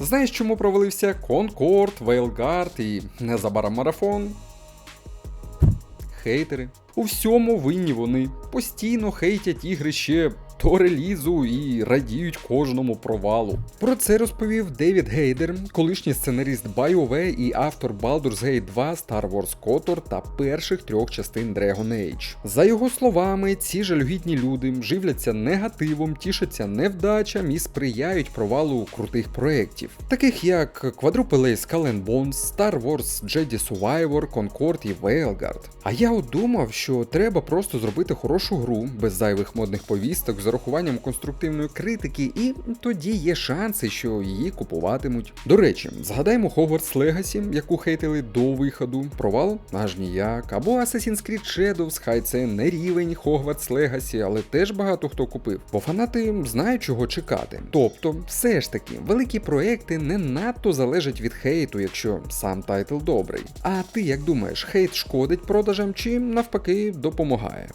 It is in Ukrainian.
Знаєш, чому провалився Конкорд, Вейлгард і незабаром марафон? Хейтери. У всьому винні вони. Постійно хейтять ігри ще до релізу і радіють кожному провалу. Про це розповів Девід Гейдер, колишній сценарист BioWare і автор Baldur's Gate 2, Star Wars KOTOR та перших трьох частин Dragon Age. За його словами, ці жалюгідні люди живляться негативом, тішаться невдачам і сприяють провалу крутих проєктів, таких як Quadruple Skull and Bones, Star Wars Jedi Survivor, Concord і Veilguard. А я от думав, що треба просто зробити хорошу гру без зайвих модних повісток урахуванням конструктивної критики, і тоді є шанси, що її купуватимуть. До речі, згадаємо Hogwarts Legacy, яку хейтили до виходу, провал аж ніяк, або Assassin's Creed Shadows, хай це не рівень Hogwarts Legacy, але теж багато хто купив, бо фанати знають чого чекати. Тобто, все ж таки, великі проекти не надто залежать від хейту, якщо сам тайтл добрий. А ти як думаєш, хейт шкодить продажам чи навпаки допомагає?